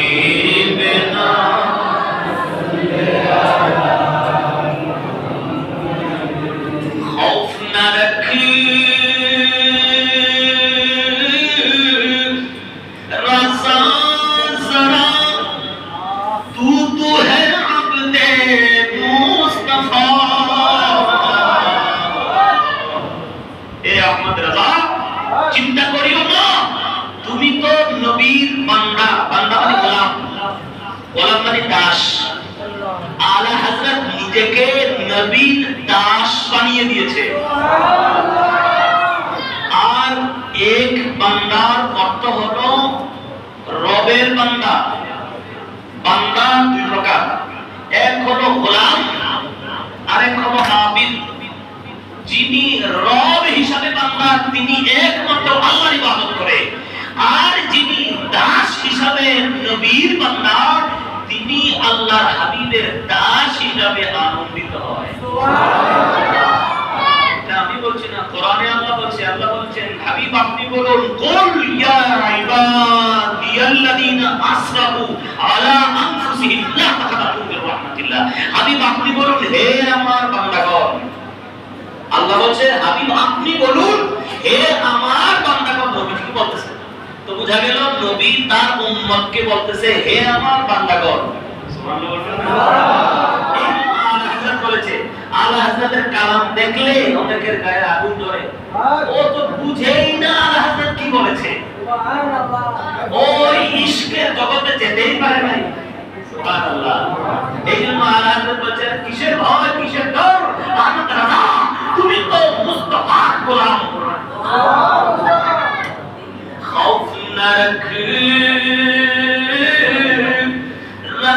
হাবিবিনা নিজেকে নবীর দাস বানিয়ে দিয়েছে। আর এক বান্দার অর্থ হলো রবের বান্দা। বান্দা দুই প্রকার। এক হলো গোলাম, আরেক হলো আবিদ যিনি রব হিসাবে বান্দা, তিনি একমাত্র আল্লাহর ইবাদত করে। আর যিনি দাস হিসাবে নবীর বান্দা আল্লাহর হাবিবের দাস হিসাবে আনন্দিত হয়। আমি বলছি না, কোরআনে আল্লাহ বলছে, আল্লাহ বলছেন, হাবিব, আপনি বলুন ইয়া আলা আনফুসিহিম লা মির রাহমাতিল্লাহ। হাবিব, আপনি বলুন, হে আমার বান্দাগণ, আল্লাহ বলছে, হাবিব, আপনি বলুন, হে আমার বান্দাগণ বলতেছে? তো বোঝা গেল, নবী তার উম্মতকে বলতেছে, হে আমার বান্দাগণ। তুমি তো মুস্তাফার গোলাম